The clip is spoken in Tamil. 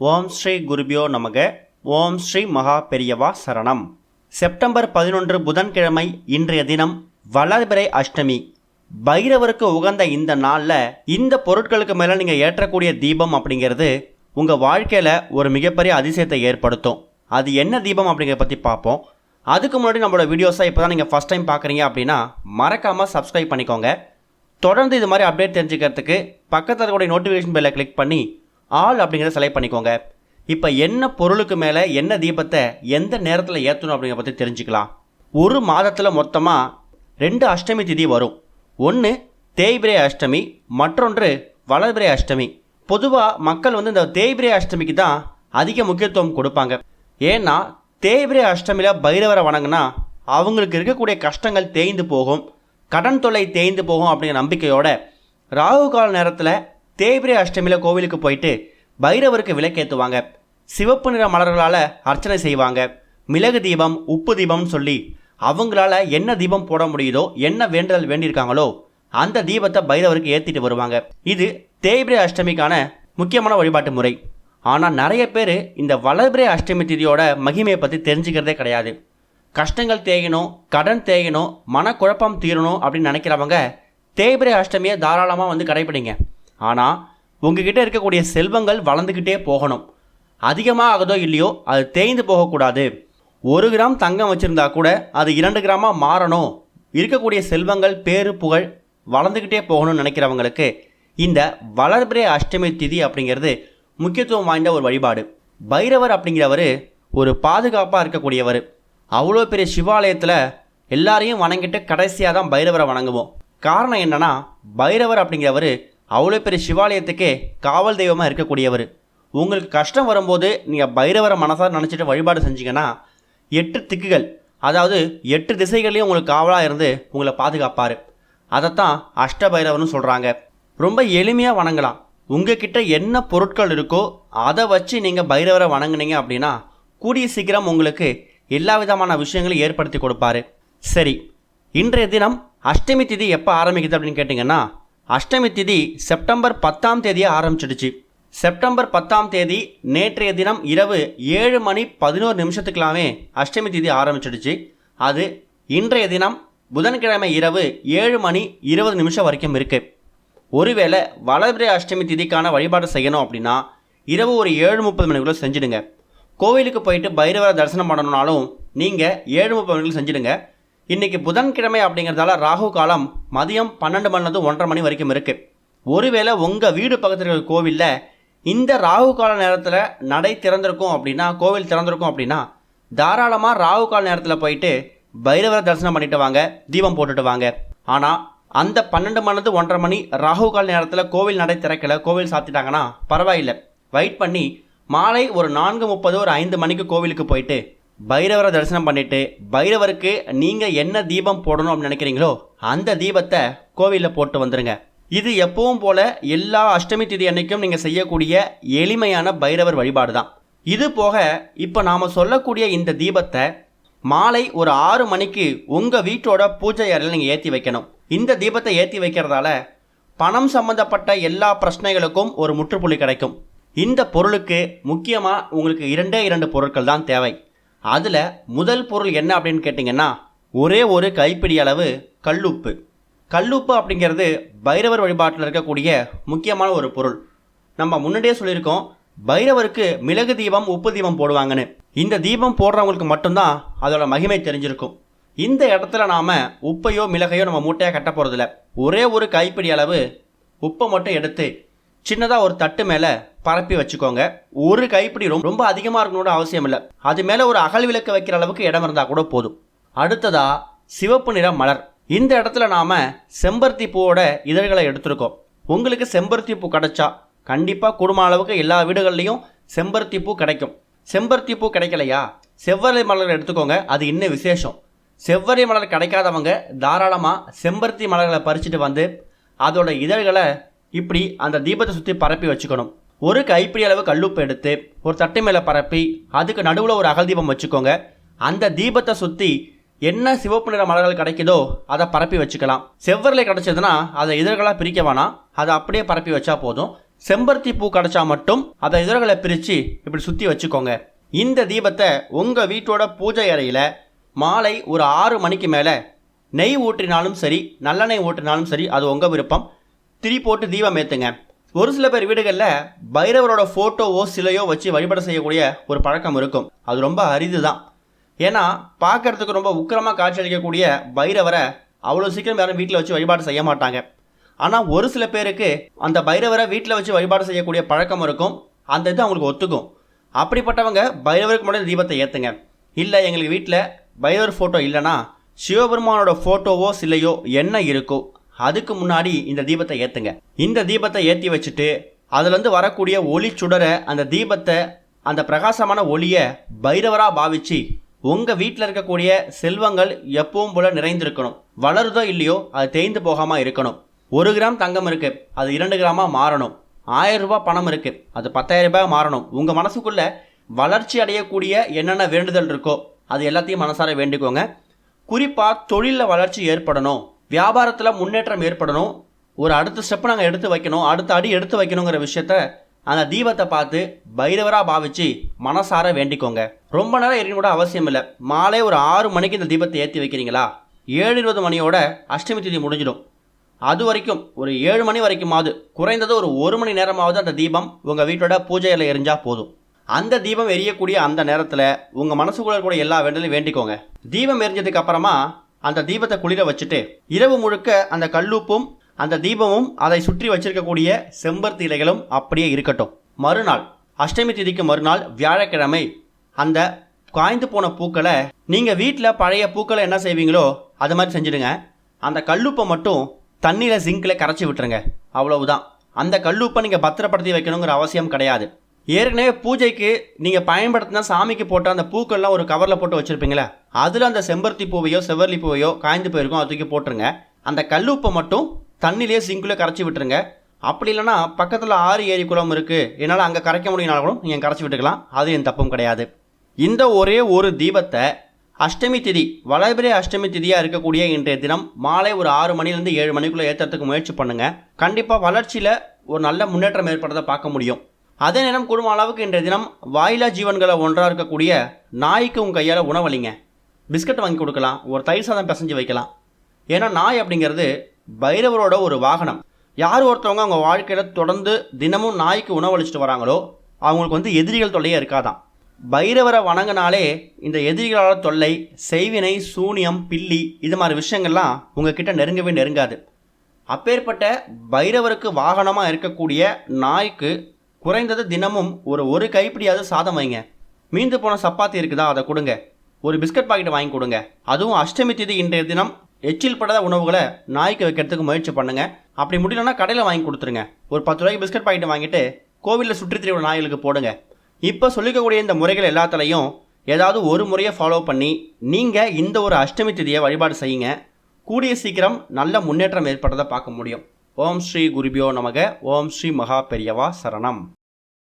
ஓம் ஸ்ரீ குருபியோ நமக. ஓம் ஸ்ரீ மகா பெரியவா சரணம். செப்டம்பர் பதினொன்று புதன்கிழமை இன்றைய தினம் வளர்பிறை அஷ்டமி. பைரவருக்கு உகந்த இந்த நாளில் இந்த பொருட்களுக்கு மேலே நீங்கள் ஏற்றக்கூடிய தீபம் அப்படிங்கிறது உங்கள் வாழ்க்கையில் ஒரு மிகப்பெரிய அதிசயத்தை ஏற்படுத்தும். அது என்ன தீபம் அப்படிங்கிறத பற்றி பார்ப்போம். அதுக்கு முன்னாடி நம்மளோட வீடியோஸை இப்போ தான் நீங்கள் ஃபஸ்ட் டைம் பார்க்குறீங்க அப்படின்னா மறக்காமல் சப்ஸ்கிரைப் பண்ணிக்கோங்க. தொடர்ந்து இது மாதிரி அப்டேட் தெரிஞ்சுக்கிறதுக்கு பக்கத்தில் இருக்கக்கூடிய நோட்டிஃபிகேஷன் பெல்லை கிளிக் பண்ணி ஆள் அப்படிங்கிறத செலக்ட் பண்ணிக்கோங்க. இப்போ என்ன பொருளுக்கு மேலே என்ன தீபத்தை எந்த நேரத்தில் ஏற்றணும் அப்படிங்கிறத பற்றி தெரிஞ்சுக்கலாம். ஒரு மாதத்தில் மொத்தமாக ரெண்டு அஷ்டமி திதி வரும். ஒன்று தேய்பிரே அஷ்டமி மற்றொன்று வளர்பிரே அஷ்டமி. பொதுவாக மக்கள் வந்து இந்த தேய்பிரே அஷ்டமிக்கு தான் அதிக முக்கியத்துவம் கொடுப்பாங்க. ஏன்னா தேய்பிரே அஷ்டமியில் பைரவரை வணங்கினா அவங்களுக்கு இருக்கக்கூடிய கஷ்டங்கள் தேய்ந்து போகும். கடன் தொல்லை தேய்ந்து போகும் அப்படிங்கிற நம்பிக்கையோட ராகு கால நேரத்தில் தேய்பிரை அஷ்டமியில் கோவிலுக்கு போயிட்டு பைரவருக்கு விளக்கேற்றுவாங்க சிவப்பு நிற மலர்களால் அர்ச்சனை செய்வாங்க. மிளகு தீபம் உப்பு தீபம்னு சொல்லி அவங்களால என்ன தீபம் போட முடியுதோ என்ன வேண்டுதல் வேண்டியிருக்காங்களோ அந்த தீபத்தை பைரவருக்கு ஏற்றிட்டு வருவாங்க. இது தேய்பிரை அஷ்டமிக்கான முக்கியமான வழிபாட்டு முறை. ஆனால் நிறைய பேர் இந்த வளர்பிரை அஷ்டமி திதியோட மகிமையை பற்றி தெரிஞ்சுக்கிறதே கிடையாது. கஷ்டங்கள் தேயணும் கடன் தேயணும் மனக்குழப்பம் தீரணும் அப்படின்னு நினைக்கிறவங்க தேய்பிரை அஷ்டமியை தாராளமாக வந்து கடைபிடிங்க ஆனால் உங்ககிட்ட இருக்கக்கூடிய செல்வங்கள் வளர்ந்துக்கிட்டே போகணும். அதிகமாக ஆகுதோ இல்லையோ அது தேய்ந்து போகக்கூடாது. ஒரு கிராம் தங்கம் வச்சுருந்தா கூட அது இரண்டு கிராமாக மாறணும். இருக்கக்கூடிய செல்வங்கள் பேரு புகழ் வளர்ந்துக்கிட்டே போகணும்னு நினைக்கிறவங்களுக்கு இந்த வளர்பிரே அஷ்டமி திதி அப்படிங்கிறது முக்கியத்துவம் வாய்ந்த ஒரு வழிபாடு. பைரவர் அப்படிங்கிறவர் ஒரு பாதுகாப்பாக இருக்கக்கூடியவர். அவ்வளோ பெரிய சிவாலயத்தில் எல்லாரையும் வணங்கிட்டு கடைசியாக தான் பைரவரை வணங்குவோம். காரணம் என்னென்னா பைரவர் அப்படிங்கிறவர் அவ்வளோ பெரிய சிவாலயத்துக்கே காவல் தெய்வமாக இருக்கக்கூடியவர். உங்களுக்கு கஷ்டம் வரும்போது நீங்கள் பைரவரை மனசார நினச்சிட்டு வழிபாடு செஞ்சீங்கன்னா எட்டு திக்குகள் அதாவது எட்டு திசைகள்லேயும் உங்களுக்கு காவலாக இருந்து உங்களை பாதுகாப்பார். அதைத்தான் அஷ்ட பைரவர்னு சொல்கிறாங்க ரொம்ப எளிமையாக வணங்கலாம். உங்ககிட்ட என்ன பொருட்கள் இருக்கோ அதை வச்சு நீங்கள் பைரவரை வணங்குனீங்க அப்படின்னா கூடிய சீக்கிரம் உங்களுக்கு எல்லா விதமான விஷயங்களையும் ஏற்படுத்தி கொடுப்பாரு. சரி இன்றைய தினம் அஷ்டமி திதி எப்போ ஆரம்பிக்குது அப்படின்னு கேட்டிங்கன்னா அஷ்டமி திதி செப்டம்பர் பத்தாம் தேதியை ஆரம்பிச்சிடுச்சு. செப்டம்பர் பத்தாம் தேதி நேற்றைய தினம் இரவு ஏழு மணி பதினோரு நிமிஷத்துக்கெல்லாமே அஷ்டமி திதி ஆரம்பிச்சிடுச்சு. அது இன்றைய தினம் புதன்கிழமை இரவு ஏழு மணி இருபது நிமிஷம் வரைக்கும் இருக்குது ஒருவேளை வளர்பிறை அஷ்டமி திதிக்கான வழிபாடு செய்யணும் அப்படின்னா இரவு ஒரு ஏழு முப்பது மணிக்குள்ளே செஞ்சுடுங்க. கோவிலுக்கு போயிட்டு பைரவரை தரிசனம் பண்ணணுனாலும் நீங்கள் ஏழு முப்பது மணிக்குள்ள செஞ்சுடுங்க. இன்றைக்கி புதன்கிழமை அப்படிங்கிறதால ராகு காலம் மதியம் பன்னெண்டு மணிலேருந்து ஒன்றரை மணி வரைக்கும் இருக்குது ஒருவேளை உங்கள் வீடு பக்கத்தில் இருக்கிற கோவிலில் இந்த ராகு கால நேரத்தில் நடை திறந்திருக்கும் அப்படின்னா கோவில் திறந்திருக்கும் அப்படின்னா தாராளமாக ராகு கால நேரத்தில் போயிட்டு பைரவரை தரிசனம் பண்ணிட்டு வாங்க தீபம் போட்டுட்டு வாங்க. ஆனால் அந்த பன்னெண்டு மணிலேருந்து ஒன்றரை மணி ராகு கால நேரத்தில் கோவில் நடை திறக்கல கோவில் சாத்திட்டாங்கன்னா பரவாயில்லை. வெயிட் பண்ணி மாலை ஒரு நான்கு முப்பது ஒரு ஐந்து மணிக்கு கோவிலுக்கு போயிட்டு பைரவரை தரிசனம் பண்ணிட்டு பைரவருக்கு நீங்கள் என்ன தீபம் போடணும் அப்படின்னு நினைக்கிறீங்களோ அந்த தீபத்தை கோவிலில் போட்டு வந்துடுங்க இது எப்பவும் போல எல்லா அஷ்டமி திதி அன்னைக்கும் நீங்கள் செய்யக்கூடிய எளிமையான பைரவர் வழிபாடு தான் இது போக இப்போ நாம் சொல்லக்கூடிய இந்த தீபத்தை மாலை ஒரு ஆறு மணிக்கு உங்கள் வீட்டோட பூஜை அறையில் நீங்கள் ஏற்றி வைக்கணும். இந்த தீபத்தை ஏற்றி வைக்கிறதால பணம் சம்பந்தப்பட்ட எல்லா பிரச்சனைகளுக்கும் ஒரு முற்றுப்புள்ளி கிடைக்கும். இந்த பொருளுக்கு முக்கியமாக உங்களுக்கு இரண்டே இரண்டு பொருட்கள் தான் தேவை. அதில் முதல் பொருள் என்ன அப்படின்னு கேட்டிங்கன்னா ஒரே ஒரு கைப்பிடி அளவு கல்லுப்பு. கல்லுப்பு அப்படிங்கிறது பைரவர் வழிபாட்டில் இருக்கக்கூடிய முக்கியமான ஒரு பொருள். நம்ம முன்னாடியே சொல்லியிருக்கோம் பைரவருக்கு மிளகு தீபம் உப்பு தீபம் போடுவாங்கன்னு. இந்த தீபம் போடுறவங்களுக்கு மட்டும்தான் அதோட மகிமை தெரிஞ்சிருக்கும். இந்த இடத்துல நாம் உப்பையோ மிளகையோ நம்ம மூட்டையாக கட்ட போகிறதில்ல ஒரே ஒரு கைப்பிடி அளவு உப்பை மட்டும் எடுத்து சின்னதாக ஒரு தட்டு மேலே பரப்பி வச்சுக்கோங்க. ஒரு கைப்பிடி ரொம்ப ரொம்ப அதிகமாக இருக்கணும்னு அவசியம் இல்லை. அது மேலே ஒரு அகல் விளக்கு வைக்கிற அளவுக்கு இடம் இருந்தால் கூட போதும். அடுத்ததா சிவப்பு நிற மலர். இந்த இடத்துல நாம் செம்பருத்தி பூவோட இதழ்களை எடுத்திருக்கோம். உங்களுக்கு செம்பருத்தி பூ கிடைச்சா கண்டிப்பாக குடும்ப அளவுக்கு எல்லா வீடுகள்லையும் செம்பருத்தி பூ கிடைக்கும். செம்பருத்தி பூ கிடைக்கலையா? செவ்வரை மலர் எடுத்துக்கோங்க அது இன்னும் விசேஷம். செவ்வரை மலர் கிடைக்காதவங்க தாராளமாக செம்பருத்தி மலர்களை பறிச்சுட்டு வந்து அதோட இதழ்களை இப்படி அந்த தீபத்தை சுற்றி பரப்பி வச்சுக்கணும். ஒரு கைப்பிடி அளவு கல்லுப்பு எடுத்து ஒரு தட்டு மேலே பரப்பி அதுக்கு நடுவில் ஒரு அகல் தீபம் வச்சுக்கோங்க. அந்த தீபத்தை சுற்றி என்ன சிவப்பு நிற மலர்கள் கிடைக்குதோ அதை பரப்பி வச்சுக்கலாம். செவ்வரலை கிடைச்சதுன்னா அதை இதழ்களாக பிரிக்க வேணாம். அதை அப்படியே பரப்பி வச்சா போதும். செம்பருத்தி பூ கிடைச்சா மட்டும் அதை இதழ்களை பிரித்து இப்படி சுற்றி வச்சுக்கோங்க. இந்த தீபத்தை உங்கள் வீட்டோட பூஜை அறையில் மாலை ஒரு ஆறு மணிக்கு மேலே நெய் ஊற்றினாலும் சரி நல்லெண்ணெய் ஊற்றினாலும் சரி அது உங்கள் விருப்பம். திரி போட்டு தீபம் ஏற்றுங்க ஒரு சில பேர் வீடுகளில் பைரவரோட ஃபோட்டோவோ சிலையோ வச்சு வழிபாடு செய்யக்கூடிய ஒரு பழக்கம் இருக்கும். அது ரொம்ப அரிது தான் ஏன்னா பார்க்கறதுக்கு ரொம்ப உக்கிரமாக காட்சியளிக்கக்கூடிய பைரவரை அவ்வளோ சீக்கிரம் யாரும் வீட்டில் வச்சு வழிபாடு செய்ய மாட்டாங்க. ஆனால் ஒரு சில பேருக்கு அந்த பைரவரை வீட்டில் வச்சு வழிபாடு செய்யக்கூடிய பழக்கம் இருக்கும். அந்த இது அவங்களுக்கு ஒத்துக்கும். அப்படிப்பட்டவங்க பைரவருக்கு மட்டும் தீபத்தை ஏற்றுங்க இல்லை எங்களுக்கு வீட்டில் பைரவர் ஃபோட்டோ இல்லைன்னா சிவபெருமானோட ஃபோட்டோவோ சிலையோ என்ன இருக்கோ அதுக்கு முன்னாடி இந்த தீபத்தை ஏற்றுங்க இந்த தீபத்தை ஏற்றி வச்சுட்டு அதுலேருந்து வரக்கூடிய ஒளி சுடரை அந்த தீபத்தை அந்த பிரகாசமான ஒளியை பைரவராக பாவிச்சு உங்கள் வீட்டில் இருக்கக்கூடிய செல்வங்கள் எப்பவும் போல நிறைந்திருக்கணும். வளருதோ இல்லையோ அது தேய்ந்து போகாமல் இருக்கணும். ஒரு கிராம் தங்கம் இருக்கு அது இரண்டு கிராமாக மாறணும். ஆயிரம் ரூபாய் பணம் இருக்கு அது பத்தாயிரம் ரூபாய் மாறணும். உங்கள் மனசுக்குள்ளே வளர்ச்சி அடையக்கூடிய என்னென்ன வேண்டுதல் இருக்கோ அது எல்லாத்தையும் மனசார வேண்டிக்கோங்க. குறிப்பாக தொழிலில் வளர்ச்சி ஏற்படணும். வியாபாரத்தில் முன்னேற்றம் ஏற்படணும். ஒரு அடுத்த ஸ்டெப் நாங்கள் எடுத்து வைக்கணும். அடுத்த அடி எடுத்து வைக்கணுங்கிற விஷயத்த அந்த தீபத்தை பார்த்து பைரவராக பாவிச்சு மனசார வேண்டிக்கோங்க. ரொம்ப நேரம் எரியணும் கூட அவசியம் இல்லை. மாலை ஒரு ஆறு மணிக்கு இந்த தீபத்தை ஏற்றி வைக்கிறீங்களா? ஏழு இருபது மணியோட அஷ்டமி திதி முடிஞ்சிடும். அது வரைக்கும் ஒரு ஏழு மணி வரைக்குமாவது குறைந்தது ஒரு ஒரு மணி நேரமாவது அந்த தீபம் உங்கள் வீட்டோட பூஜையில் எரிஞ்சால் போதும். அந்த தீபம் எரியக்கூடிய அந்த நேரத்தில் உங்கள் மனசுக்குள்ள கூட எல்லா வேண்டலையும் வேண்டிக்கோங்க. தீபம் எரிஞ்சதுக்கு அப்புறமா அந்த தீபத்தை குளிர வச்சுட்டு இரவு முழுக்க அந்த கல்லுப்பும் அந்த தீபமும் அதை சுற்றி வச்சிருக்கக்கூடிய செம்பருத்தி இலைகளும் அப்படியே இருக்கட்டும். மறுநாள் அஷ்டமி திதிக்கு மறுநாள் வியாழக்கிழமை அந்த காய்ந்து போன பூக்களை நீங்கள் வீட்டில் பழைய பூக்களை என்ன செய்வீங்களோ அது மாதிரி செஞ்சுடுங்க. அந்த கல்லுப்பை மட்டும் தண்ணியில் சிங்கில் கரைச்சி விட்டுருங்க. அவ்வளவுதான். அந்த கல்லுப்பை நீங்கள் பத்திரப்படுத்தி வைக்கணுங்கிற அவசியம் கிடையாது. ஏற்கனவே பூஜைக்கு நீங்கள் பயன்படுத்தினா சாமிக்கு போட்ட அந்த பூக்கள்லாம் ஒரு கவரில் போட்டு வச்சுருப்பீங்களே? அதில் அந்த செம்பருத்தி பூவையோ செவ்வரளி பூவையோ காய்ந்து போயிருக்கும். அதை தூக்கி போட்டுருங்க. அந்த கல்லுப்பை மட்டும் தண்ணிலேயே சிங்கில் கரைச்சி விட்டுருங்க. அப்படி இல்லைன்னா பக்கத்தில் ஆறு ஏரி குளம் இருக்குது என்னால் அங்கே கரைக்க முடியினாலும் கூட நீங்கள் கரைச்சி விட்டுக்கலாம். அது என் தப்பும் கிடையாது. இந்த ஒரே ஒரு தீபத்தை அஷ்டமி திதி வளபிரே அஷ்டமி திதியாக இருக்கக்கூடிய இன்றைய தினம் மாலை ஒரு ஆறு மணிலேருந்து ஏழு மணிக்குள்ளே ஏற்றுறதுக்கு முயற்சி பண்ணுங்கள் கண்டிப்பாக வளர்ச்சியில் ஒரு நல்ல முன்னேற்றம் ஏற்படுறதை பார்க்க முடியும். அதே நேரம் குடும்ப அளவுக்கு இன்றைய தினம் வாயிலா ஜீவன்களை ஒன்றாக இருக்கக்கூடிய நாய்க்கு உங்கள் கையால் உணவளிங்க. பிஸ்கட் வாங்கி கொடுக்கலாம் ஒரு தயிர் சாதம் பிசைஞ்சு வைக்கலாம். ஏன்னா நாய் அப்படிங்கிறது பைரவரோட ஒரு வாகனம். யார் ஒருத்தவங்க அவங்க வாழ்க்கையில் தொடர்ந்து தினமும் நாய்க்கு உணவளிச்சிட்டு வராங்களோ அவங்களுக்கு வந்து எதிரிகள் தொல்லையே இருக்காதான் பைரவரை வணங்கினாலே இந்த எதிரிகளால் தொல்லை செய்வினை சூனியம் பில்லி இது மாதிரி விஷயங்கள்லாம் உங்ககிட்ட நெருங்கவே நெருங்காது. அப்பேற்பட்ட பைரவருக்கு வாகனமாக இருக்கக்கூடிய நாய்க்கு குறைந்தது தினமும் ஒரு ஒரு கைப்பிடியாவது சாதம் வைங்க. மீந்து போன சப்பாத்தி இருக்குதா அதை கொடுங்க. ஒரு பிஸ்கட் பாக்கெட் வாங்கி கொடுங்க. அதுவும் அஷ்டமி திதி இன்றைய தினம் எச்சில் படாத உணவுகளை நாய்க்கு வைக்கிறதுக்கு முயற்சி பண்ணுங்க. அப்படி முடியலன்னா கடையில் வாங்கி கொடுத்துருங்க. ஒரு பத்து ரூபாய்க்கு பிஸ்கட் பாக்கெட் வாங்கிட்டு கோவிலில் சுற்றி திரிவு நாய்களுக்கு போடுங்க. இப்போ சொல்லிக்கக்கூடிய இந்த முறைகள் எல்லாத்துலேயும் ஏதாவது ஒரு முறையை ஃபாலோ பண்ணி நீங்கள் இந்த ஒரு அஷ்டமி திதியை வழிபாடு செய்யுங்க. கூடிய சீக்கிரம் நல்ல முன்னேற்றம் ஏற்படுறதை பார்க்க முடியும். ஓம் ஸ்ரீ குருபியோ நமக. ஓம் ஸ்ரீ மகா பெரியவா சரணம்.